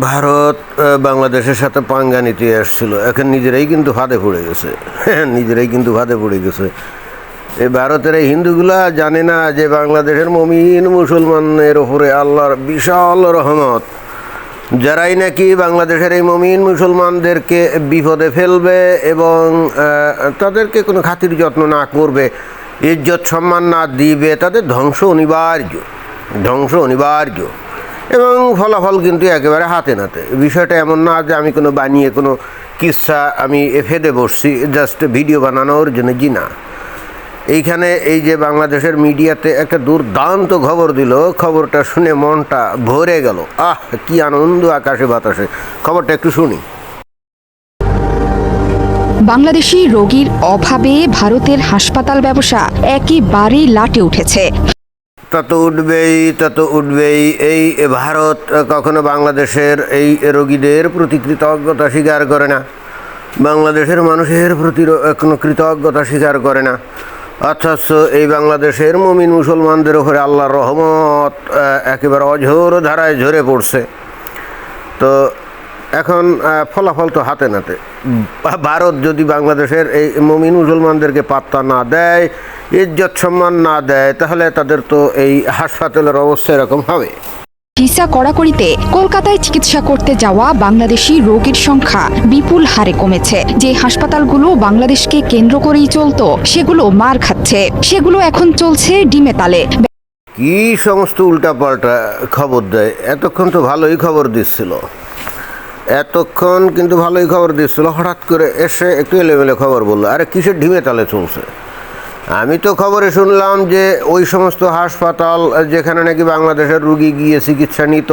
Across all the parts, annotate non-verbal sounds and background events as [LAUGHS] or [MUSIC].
ভারত বাংলাদেশের সাথে পাঙ্গা নিতে আসছিল। এখন নিজেরাই কিন্তু ফাঁদে পড়ে গেছে। [LAUGHS] নিজেরাই কিন্তু ফাঁদে পড়ে গেছে। এই ভারতের এই হিন্দুগুলা জানে না যে বাংলাদেশের মমিন মুসলমানের ওপরে আল্লাহর বিশাল রহমত। যারাই নাকি বাংলাদেশের এই মমিন মুসলমানদেরকে বিপদে ফেলবে এবং তাদেরকে কোনো খাতির যত্ন না করবে, ইজ্জত সম্মান না দিবে, তাদের ধ্বংস অনিবার্য। ধ্বংস অনিবার্য। এবং ফলাফল কিন্তু একেবারে হাতে নাতে। বিষয়টা এমন না যে আমি কোনো বানিয়ে, কোনো কিস্সা আমি ফেদে বসছি জাস্ট ভিডিও বানানোর জন্য জি না। এইখানে এই যে বাংলাদেশের মিডিয়াতে একটা দুর্দান্ত খবর দিল, খবরটা শুনে মনটা ভরে গেল। আহ, কি আনন্দ আকাশে বাতাসে। খবরটা একটু শুনি। বাংলাদেশি রোগীর অভাবে ভারতের হাসপাতাল ব্যবসা একেবারেই লাটে উঠেছে। তা তো উঠবেই, তত উঠবেই। এই ভারত কখনো বাংলাদেশের এই রোগীদের প্রতি কৃতজ্ঞতা স্বীকার করে না। বাংলাদেশের মানুষের প্রতি কোনো কৃতজ্ঞতা স্বীকার করে না। অথচ এই বাংলাদেশের মমিন মুসলমানদের উপরে আল্লাহর রহমত একেবারে অঝোর ধারায় ঝরে পড়ছে। তো এখন ফলাফল তো হাতে নাতে। ভারত যদি বাংলাদেশের এই মমিন মুসলমানদেরকে পাত্তা না দেয় ইজ্জত সম্মান না দেয় তাহলে তাদের তো এই হাসপাতালের অবস্থা এরকম হবে। ভিসা কড়াকড়িতে কলকাতায় চিকিৎসা করতে যাওয়া বাংলাদেশি রোগীর সংখ্যা বিপুল হারে কমেছে। যে হাসপাতালগুলো বাংলাদেশকে কেন্দ্র করেই চলতো সেগুলো মার খাচ্ছে। সেগুলো এখন চলছে ডিমে তালে। কি সমস্ত উল্টাপাল্টা খবর দেয়? এতক্ষণ তো ভালোই খবর দিচ্ছিল। এতক্ষণ কিন্তু ভালোই খবর দিচ্ছিল, হঠাৎ করে এসে একটু এলেমেলে খবর বলল। আরে কিসের ঢিমে তালে চলছে? আমি তো খবরে শুনলাম যে ওই সমস্ত হাসপাতাল, যেখানে নাকি বাংলাদেশের রুগী গিয়ে চিকিৎসা নিত,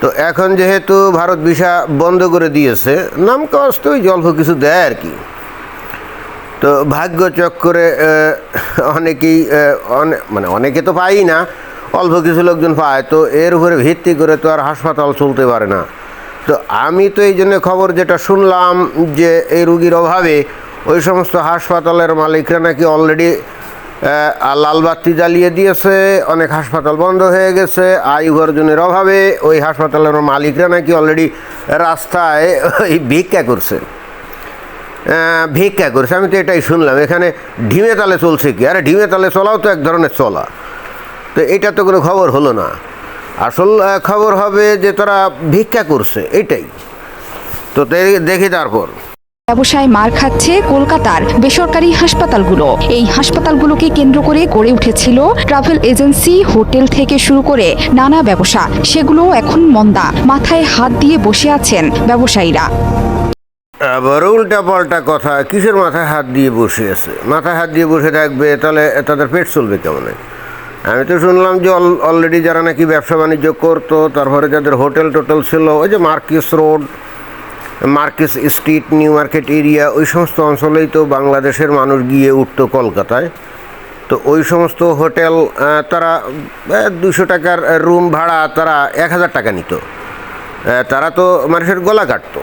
তো এখন যেহেতু ভারত ভিসা বন্ধ করে দিয়েছে, নাম কষ্ট ওই অল্প কিছু দেয় আর কি। তো ভাগ্য চক্করে অনেকেই মানে অনেকে তো পাই না, অল্প কিছু লোকজন পায়, তো এর উপরে ভিত্তি করে তো আর হাসপাতাল চলতে পারে না। তো আমি তো এই জন্য খবর যেটা শুনলাম যে এই রুগীর অভাবে ওই সমস্ত হাসপাতালের মালিকরা নাকি অলরেডি লালবাতি জ্বালিয়ে দিয়েছে, অনেক হাসপাতাল বন্ধ হয়ে গেছে, আয় উপার্জনের অভাবে ওই হাসপাতালের মালিকরা নাকি অলরেডি রাস্তায় ওই ভিক্ষা করছে। ভিক্ষা করছে। আমি তো এটাই শুনলাম। এখানে ঢিমে তালে চলছে কি? আরে ঢিমে তালে চলাও তো এক ধরনের চলা। তো এটা তো কোনো খবর হলো না। আসল খবর হবে যে তারা ভিক্ষা করছে এটাই। তো দেখি তারপর। ব্যবসায় মার খাচ্ছে কলকাতার বেসরকারি হাসপাতালগুলো। এই হাসপাতালগুলোকে কেন্দ্র করে গড়ে উঠেছিল ট্রাভেল এজেন্সি হোটেল থেকে শুরু করে নানা ব্যবসা। সেগুলো এখন মন্দা মাথায় হাত দিয়ে বসে আছেন ব্যবসায়ীরা। আবার উল্টা পাল্টা কথা কিসের মাথায় হাত দিয়ে বসে আছে? মাথায় হাত দিয়ে বসে থাকবে তাহলে তাদের পেট চলবে কেমন? আমি তো শুনলাম যে অলরেডি যারা নাকি ব্যবসা বাণিজ্য করতো, তারপরে যাদের হোটেল টোটেল ছিল, ওই যে Marquis Road, Marquis Street, New Market area, ওই সমস্ত অঞ্চলেই তো বাংলাদেশের মানুষ গিয়ে উঠতো কলকাতায়। তো ওই সমস্ত হোটেল তারা দুশো টাকার রুম ভাড়া তারা এক হাজার টাকা নিত। তারা তো মানুষের গলা কাটতো।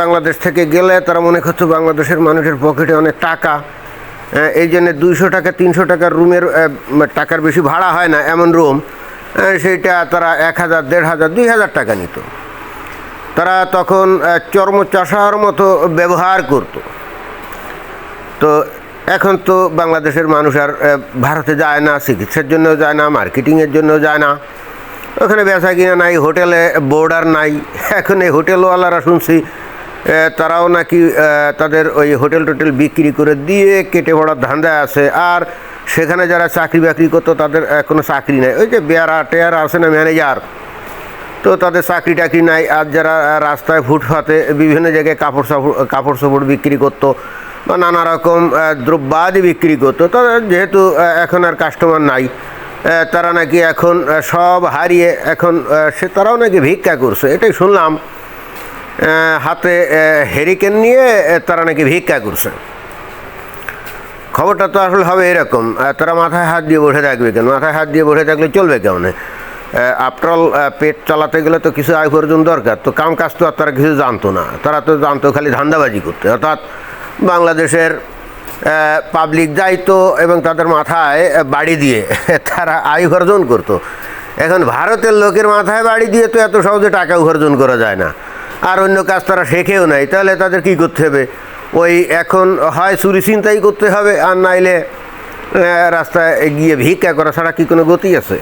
বাংলাদেশ থেকে গেলে তারা মনে করতো বাংলাদেশের মানুষের পকেটে অনেক টাকা। এই জন্য দুইশো টাকা তিনশো টাকার রুমের টাকার বেশি ভাড়া হয় না এমন রুম। সেইটা তারা এক হাজার দেড় হাজার দুই হাজার টাকা নিত। তারা তখন আহ, চর্মচাষার মতো ব্যবহার করত। তো এখন তো বাংলাদেশের মানুষ আর ভারতে যায় না চিকিৎসার জন্য যায় না মার্কেটিংয়ের জন্য যায় না। ওখানে বেচা কিনা নাই হোটেলে বোর্ডার নাই। এখন এই হোটেলওয়ালারা শুনছি তারাও নাকি তাদের ওই হোটেল টোটেল বিক্রি করে দিয়ে কেটে পড়ার ধান্দায় আছে। আর সেখানে যারা চাকরি বাকরি করতো, তাদের কোনো চাকরি নাই। ওই যে বেয়ারা টেয়ারা আছে না ম্যানেজার? তো তাদের চাকরি টাকরি নাই। আর যারা রাস্তায় ফুটপাতে বিভিন্ন জায়গায় কাপড় সাপড় কাপড় সাপড় বিক্রি করতো বা নানা রকম দ্রব্যাদি বিক্রি করতো তাদের যেহেতু এখন আর কাস্টমার নাই তারা নাকি এখন সব হারিয়ে এখন সে, তারাও নাকি ভিক্ষা করছে। এটাই শুনলাম। হাতে হেরিকেন নিয়ে তারা নাকি ভিক্ষা করছে। খবরটা তো আসলে হবে এরকম। তারা মাথায় হাত দিয়ে বসে থাকবে কেন? মাথায় হাত দিয়ে বসে থাকলে চলবে কেমন? আফটারঅল পেট চালাতে গেলে তো কিছু আয় উপার্জন দরকার। তো কাম কাজ তো আর তারা কিছু জানতো না। তারা তো জানতো খালি ধান্দাবাজি করতে। অর্থাৎ বাংলাদেশের পাবলিক যাইতো এবং তাদের মাথায় বাড়ি দিয়ে তারা আয় উপার্জন করতো। এখন ভারতের লোকের মাথায় বাড়ি দিয়ে তো এত সহজে টাকা উপার্জন করা যায় না। আর অন্য কাজ তারা শেখেও নাই। তাহলে তাদের কি করতে হবে? ওই এখন হয় চুরি চিন্তাই করতে হবে আর নাইলে রাস্তায় গিয়ে ভিক্ষা করা ছাড়া কি কোনো গতি আছে?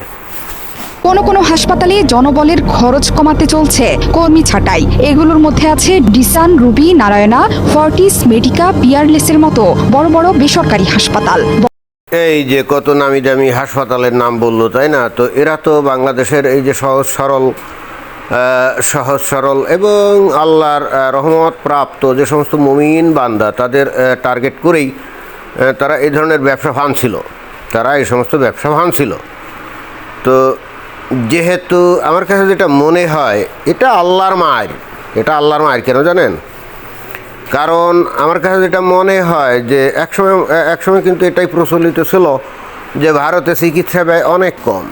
কোনো কোনো হাসপাতালে জনবলের খরচ কমাতে চলছে কর্মী ছাঁটাই। এগুলোর মধ্যে আছে Desun Ruby Narayana Fortis Medica পিয়ারলেসের মতো বড় বড় বেসরকারি হাসপাতাল। এই যে কত নামি দামি হাসপাতালের নাম বলল তাই না? তো এরা তো বাংলাদেশের এই যে সহজ সরল সহজ, সরল এবং আল্লাহর রহমত প্রাপ্ত যে সমস্ত মমিন বান্দা তাদের টার্গেট করেই তারা এই ধরনের ব্যবসা ভাঙছিল তারা এই সমস্ত ব্যবসা ভাঙছিল তো যেহেতু আমার কাছে যেটা মনে হয়, এটা আল্লাহর মায়ের, এটা আল্লাহর মায়ের কেন জানেন? কারণ আমার কাছে যেটা মনে হয় যে একসময় একসময় কিন্তু এটাই প্রচলিত ছিল যে ভারতে চিকিৎসা ব্যয় অনেক কম।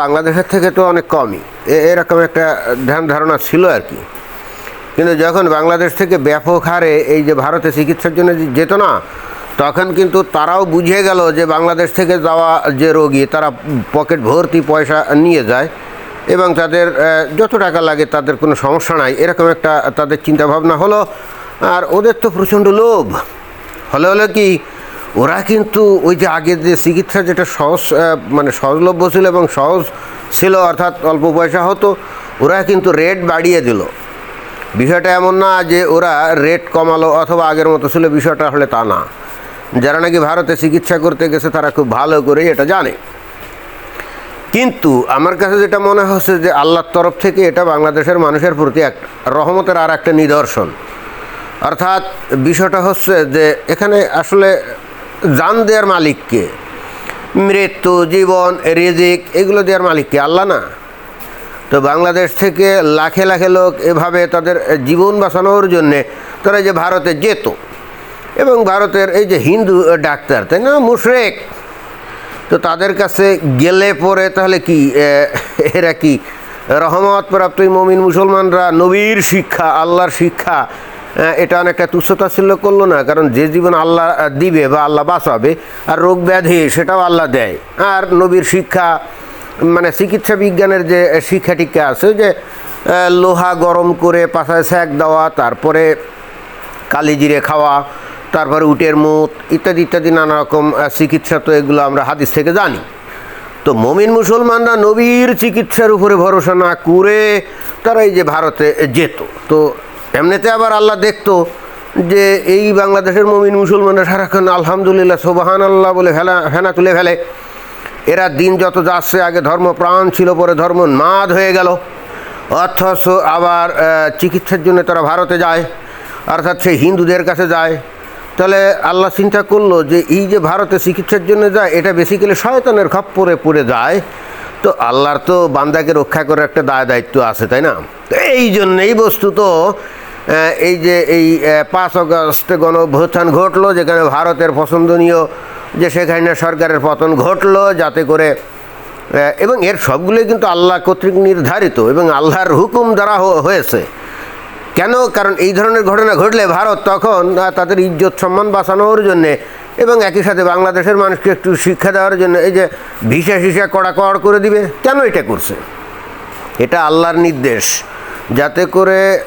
বাংলাদেশের থেকে তো অনেক কমই। এরকম একটা ধ্যান ধারণা ছিল আর কি। কিন্তু যখন বাংলাদেশ থেকে ব্যাপক হারে এই যে ভারতে চিকিৎসার জন্য যেত না, তখন কিন্তু তারাও বুঝে গেল যে বাংলাদেশ থেকে যাওয়া যে রোগী, তারা পকেট ভর্তি পয়সা নিয়ে যায় এবং তাদের যত টাকা লাগে তাদের কোনো সমস্যা নাই। এরকম একটা তাদের চিন্তাভাবনা হলো। আর ওদের তো প্রচণ্ড লোভ। হলে হলে কি ওরা কিন্তু ওই যে আগে যে চিকিৎসা যেটা সহজ মানে সহজলভ্য ছিল এবং সহজ ছিল, অর্থাৎ অল্প পয়সা হতো, ওরা কিন্তু রেট বাড়িয়ে দিল। বিষয়টা এমন না যে ওরা রেট কমালো অথবা আগের মতো ছিল, বিষয়টা হলে তা না। যারা নাকি ভারতে চিকিৎসা করতে গেছে, তারা খুব ভালো করেই এটা জানে। কিন্তু আমার কাছে যেটা মনে হচ্ছে যে আল্লাহর তরফ থেকে এটা বাংলাদেশের মানুষের প্রতি এক রহমতের আর একটা নিদর্শন। অর্থাৎ বিষয়টা হচ্ছে যে এখানে আসলে জান দেওয়ার মালিককে, মৃত্যু, জীবন, রিজিক, এগুলো দেওয়ার মালিককে, আল্লাহ না। তো বাংলাদেশ থেকে লাখে লাখে লোক এভাবে তাদের জীবন বাঁচানোর জন্যে তারা যে ভারতে যেত এবং ভারতের এই যে হিন্দু ডাক্তার, তাই না? মুশরেক। তো তাদের কাছে গেলে পরে তাহলে কি এরা কি? রহমত প্রাপ্ত মমিন মুসলমানরা নবীর শিক্ষা, আল্লাহর শিক্ষা এটা অনেকটা তুচ্ছতাচ্ছিল্য করল না, কারণ যে জীবন আল্লাহ দিবে বা আল্লাহ বাঁচাবে, আর রোগ ব্যাধি, সেটাও আল্লাহ দেয়। আর নবীর শিক্ষা মানে চিকিৎসা বিজ্ঞানের যে শিক্ষা টিক্ষা আছে, যে লোহা গরম করে পাশায় স্যাক দেওয়া, তারপরে কালি জিরে খাওয়া, তারপরে উটের মুত, ইত্যাদি ইত্যাদি নানা রকম চিকিৎসা তো এগুলো আমরা হাদিস থেকে জানি। তো মমিন মুসলমানরা নবীর চিকিৎসার উপরে ভরসা না করে তারা এই যে ভারতে যেত। তো এমনিতে আবার আল্লাহ দেখতো যে এই বাংলাদেশের মমিন মুসলমানরা সারাক্ষণ আলহামদুলিল্লাহ সোবাহান আল্লাহ বলে ফেলা ফেনা তুলে ফেলে। এরা দিন যত যাচ্ছে আগে ধর্ম প্রাণ ছিল পরে ধর্ম নাদ হয়ে গেল। অথচ আবার চিকিৎসার জন্য তারা ভারতে যায় অর্থাৎ সেই হিন্দুদের কাছে যায়। তাহলে আল্লাহ চিন্তা করল যে এই যে ভারতে চিকিৎসার জন্য যায় এটা বেসিক্যালি শয়তানের খপ্পরে পড়ে যায়। তো আল্লাহর তো বান্দাকে রক্ষা করার একটা দায় দায়িত্ব আছে তাই না? তো এই জন্যেই বস্তু তো আহ, এই যে এই পাঁচ অগস্ট গণ অভ্যুত্থান ঘটলো, যেখানে ভারতের পছন্দনীয় যে হাসিনা সরকারের পতন ঘটলো, যাতে করে এবং এর সবগুলোই কিন্তু আল্লাহ কর্তৃক নির্ধারিত এবং আল্লাহর হুকুম দ্বারা হয়েছে। কেন? কারণ এই ধরনের ঘটনা ঘটলে ভারত তখন তাদের ইজ্জত সম্মান বাঁচানোর জন্যে এবং একই সাথে বাংলাদেশের মানুষকে একটু শিক্ষা দেওয়ার জন্য এই যে ভিসা সিসা কড়া কড় করে দিবে, কেন এটা করছে? এটা আল্লাহর নির্দেশ। যাতে করে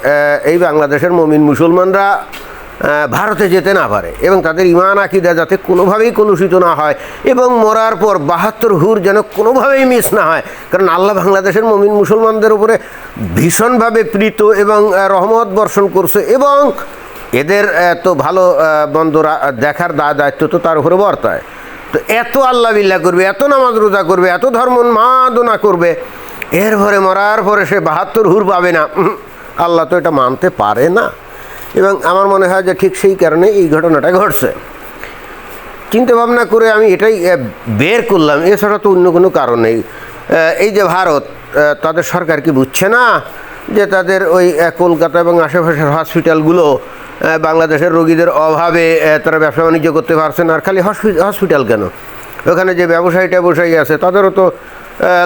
এই বাংলাদেশের মমিন মুসলমানরা ভারতে যেতে না পারে এবং তাদের ইমান আকিদা যাতে কোনোভাবেই কলুষিত না হয় এবং মরার পর বাহাত্তর হুর যেন কোনোভাবেই মিস না হয়। কারণ আল্লাহ বাংলাদেশের মমিন মুসলমানদের উপরে ভীষণভাবে প্রীত এবং রহমত বর্ষণ করছে এবং এদের তো ভালো আহ, বন্ধরা দেখার দায়িত্ব তো তার উপরে বর্তায়। তো এত আল্লাহ বিল্লাহ করবে এত নামাজ রোজা করবে এত ধর্ম মাদনা করবে এর পরে মরার পরে সে বাহাত্তর হুর পাবে না। আল্লাহ তো এটা মানতে পারে না। এবং আমার মনে হয় যে ঠিক সেই কারণে এই ঘটনাটা ঘটছে। চিন্তা ভাবনা করে আমি এটাই বের করলাম। এছাড়া তো অন্য কোনো কারণ নেই। এই যে ভারত তাদের সরকার কি বুঝছে না যে তাদের ওই কলকাতা এবং আশেপাশের হসপিটালগুলো বাংলাদেশের রোগীদের অভাবে তারা ব্যবসা বাণিজ্য করতে পারছে না? আর খালি হসপিটাল কেন? ওখানে যে ব্যবসায়ী ট্যাবসায়ী আছে, তাদেরও তো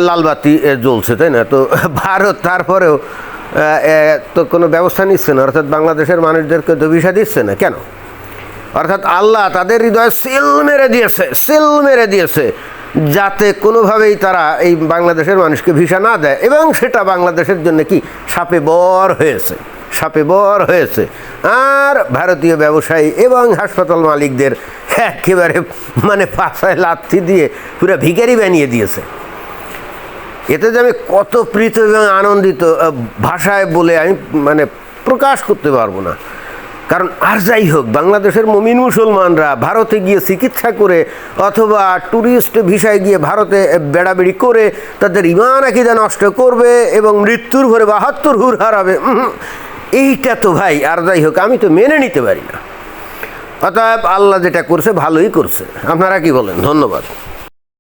লালবাতি জ্বলছে, তাই না? তো [LAUGHS] ভারত তারপরেও তো কোনো ব্যবস্থা নিচ্ছে না? অর্থাৎ বাংলাদেশের মানুষদেরকে তো ভিসা দিচ্ছে না? কেন? অর্থাৎ আল্লাহ তাদের হৃদয়ে সিল মেরে দিয়েছে, সিল মেরে দিয়েছে, যাতে কোনোভাবেই তারা এই বাংলাদেশের মানুষকে ভিসা না দেয়। এবং সেটা বাংলাদেশের জন্য কি? সাপে বর হয়েছে, সাপে বর হয়েছে। আর ভারতীয় ব্যবসায়ী এবং হাসপাতাল মালিকদের একেবারে মানে পাশায় লাথি দিয়ে পুরো ভিখারি বানিয়ে দিয়েছে। এতে যে আমি কত প্রীত এবং আনন্দিত ভাষায় বলে আমি মানে প্রকাশ করতে পারব না। কারণ আর যাই হোক, বাংলাদেশের মমিন মুসলমানরা ভারতে গিয়ে চিকিৎসা করে অথবা ট্যুরিস্ট ভিসায় গিয়ে ভারতে বেড়াবেড়ি করে তাদের ইমান আকিদা নষ্ট করবে এবং মৃত্যুর ভরে বাহাত্তর হুর হারাবে এইটা তো ভাই, আর যাই হোক, আমি তো মেনে নিতে পারি না। অতএব আল্লাহ যেটা করছে, ভালোই করছে। আপনারা কি বলেন? ধন্যবাদ।